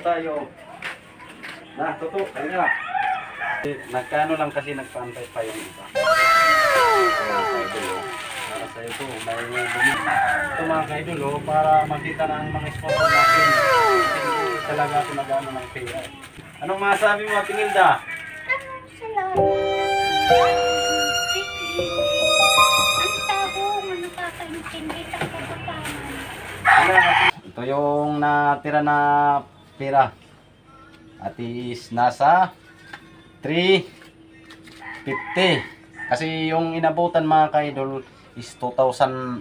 tayo. Na, tuto, kanya. Nagkano lang kasi nagpantay pa yung iba. Para sa ito, may bumili. Ito mga kaidol, oh, para makita ng mga sponsor natin. Hindi talaga ako nag-ano ng pera. Anong masabi mo, Tinilda? Ito yung natira na pera. At is nasa 350. Kasi yung inabutan mga kaidol is 2,000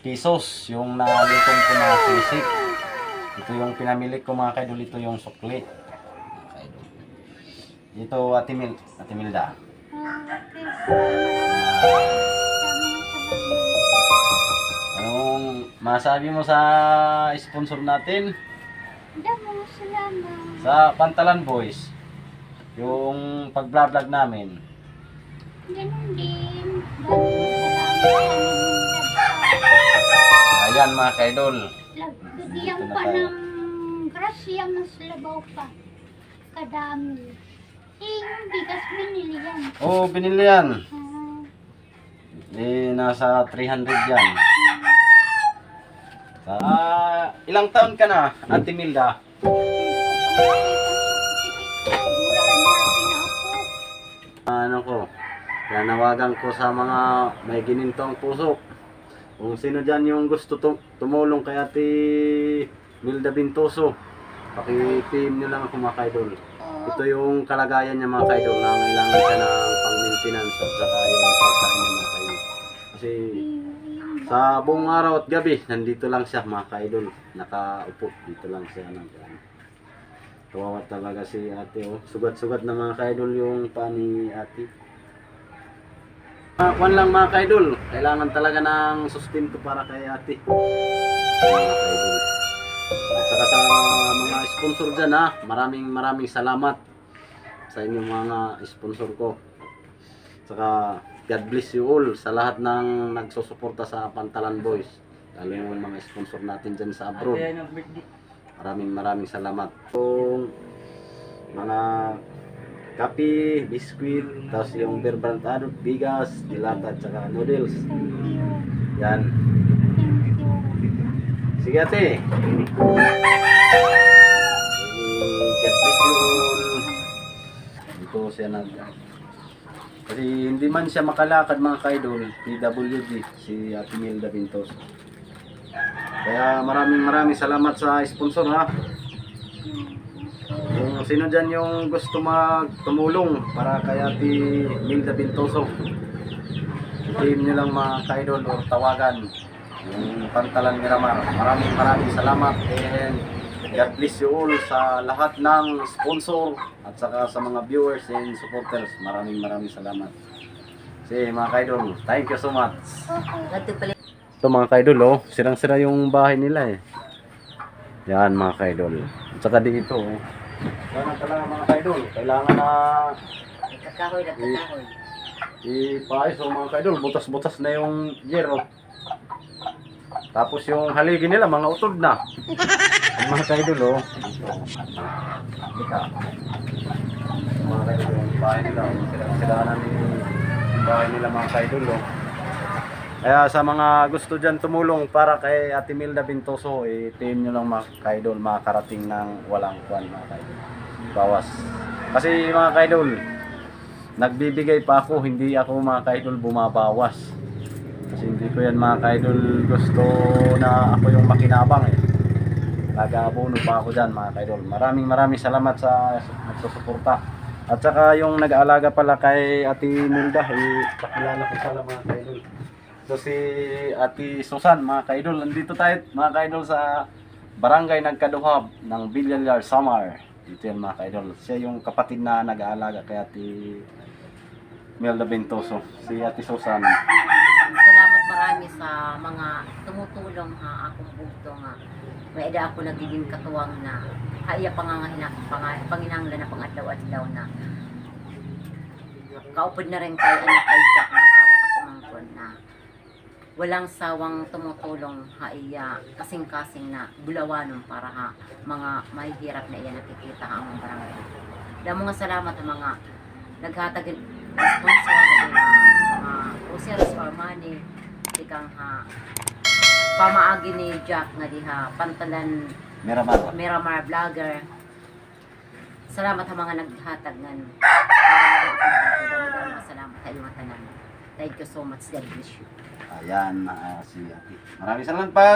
pesos. Yung nalitong ko na sisik. Ito yung pinamili ko mga kaidol. Ito yung sukli. Mga kaidol. Ito Ate, Mil Ate Milda. Anong masabi mo sa sponsor natin? Damo, salamat. Sa Pantalan Boys. Yung pag-vlog namin. Ganun din. Damo, salamat. Ayan mga kaidol. Na pa ng grasya, mas labaw pa. Kadami. Eh, bigas binili yan. Oo, oh, binili yan. Ah, Eh, nasa 300 yan. Ah, ilang taon ka na, Ate Milda? Ano ko, nanawagan ko sa mga may ginintong puso. Kung sino dyan yung gusto tum- tumulong kay Ate Milda Bintoso, paki-team nyo lang ako mga kaidol. Ito yung kalagayan niya mga kaidol na kailangan siya ng pang-maintenance at saka yung pagkain niya mga kaidol. Kasi sa buong araw at gabi, nandito lang siya mga kaidol. Nakaupo, dito lang siya. Ano. Kawawa talaga si ate. Oh. Sugat-sugat na mga kaidol yung pa ni ate. Uh, kwan lang mga kaidol, kailangan talaga ng sustento para kay ate. Mga kaidol. At saka sa mga sponsor dyan ha, maraming maraming salamat sa inyong mga sponsor ko. Saka God bless you all sa lahat ng nagsusuporta sa Pantalan Boys. Lalo yung mga sponsor natin dyan sa abroad. Maraming maraming salamat. Yung mga kape, biskuit, tapos yung beer brand ano, bigas, dilata, at saka noodles. Yan. Sige ate. God bless you all. Dito siya nag... Kasi hindi man siya makalakad mga kaidol, PWD, si Ate Milda Pintos. Kaya maraming maraming salamat sa sponsor ha. Kung sino dyan yung gusto magtumulong para kay Ate Milda Pintoso. Team nyo lang mga kaidol o tawagan yung Pantalan Miramar. Maraming maraming salamat and God bless you all sa lahat ng sponsor at saka sa mga viewers and supporters. Maraming maraming salamat. Kasi mga kaidol, thank you so much. Ito mga kaidol, oh, sirang-sira yung bahay nila eh. Yan mga kaidol. At saka dito, oh. Kailangan talaga mga kaidol, kailangan na Nagkakahoy, nagkakahoy. ipaayos oh, mga kaidol, butas-butas na yung yero. Tapos yung haligi nila, mga utod na. Ang mga kaidol, oh. Dito. Mga kaidol, yung bahay nila, oh. Na ni bahay nila mga kaidol, oh. Kaya sa mga gusto dyan tumulong para kay Ate Milda Bintoso, eh, team nyo lang mga kaidol, makakarating ng walang kwan mga kaidol. Bawas. Kasi mga kaidol, nagbibigay pa ako, hindi ako mga kaidol bumabawas. Kasi hindi ko yan mga kaidol gusto na ako yung makinabang eh. Nag-aabono pa ako dyan mga kaidol. Maraming maraming salamat sa nagsusuporta. At saka yung nag-aalaga pala kay Ate Milda, eh, pakilala ko pala mga kaidol. So si Ate Susan, mga kaidol, nandito tayo mga kaidol sa Barangay Nagkaduhab ng Villar Samar. Dito yan mga kaidol. Siya yung kapatid na nag-aalaga kay Ate Melda Bentoso. Si Ate Susan. Marami sa mga tumutulong ha akong buto nga. May eda ako nagiging katuwang na haya pangangahina pang, panginanglan na pangadlaw-adlaw na kaupod na rin kay anak kay Jack na asawa mangkon na walang sawang tumutulong ha iya kasing-kasing na bulawanon para ha mga mahihirap na iya nakikita ha ang barangay. Damo nga salamat sa mga naghatag sponsor na mga groceries or money ikang ha pamaagi ni Jack nga diha pantalan Miramar. Miramar vlogger. Salamat sa mga naghatag ngan. Salamat sa inyong tanan. Thank you so much. God bless you. Ayan, ah, si Ate. Maraming salamat pa.